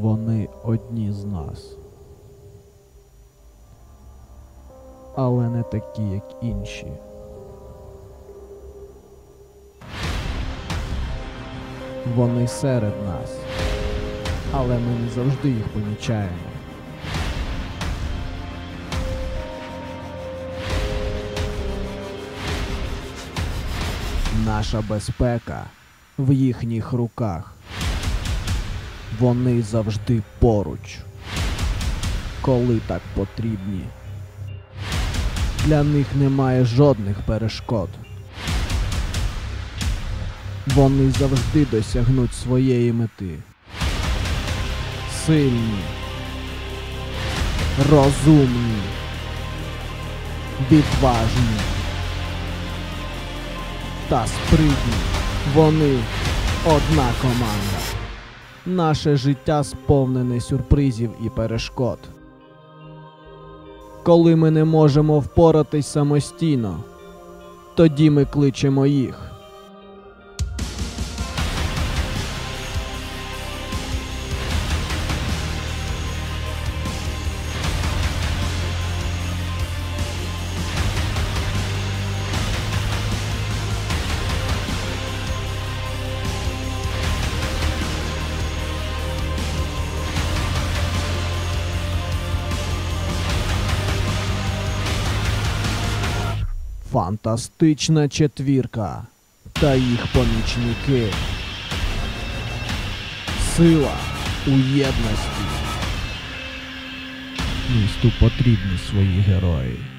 Вони одні з нас. Але не такі, як інші. Вони серед нас, але ми не завжди їх помічаємо. Наша безпека в їхніх руках. Вони завжди поруч, коли так потрібні. Для них немає жодних перешкод. Вони завжди досягнуть своєї мети. Сильні, розумні, відважні та спритні. Вони одна команда. Наше життя сповнене сюрпризів і перешкод. Коли ми не можемо впоратись самостійно, тоді ми кличемо їх. Фантастична четвірка та їх помічники. Сила у єдності. Місту потрібні свої герої.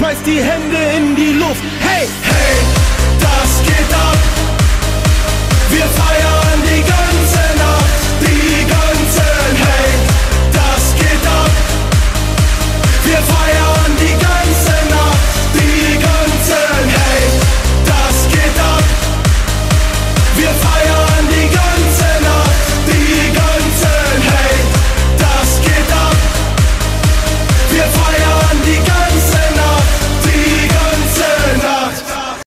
Schmeiß die Hände in die Luft.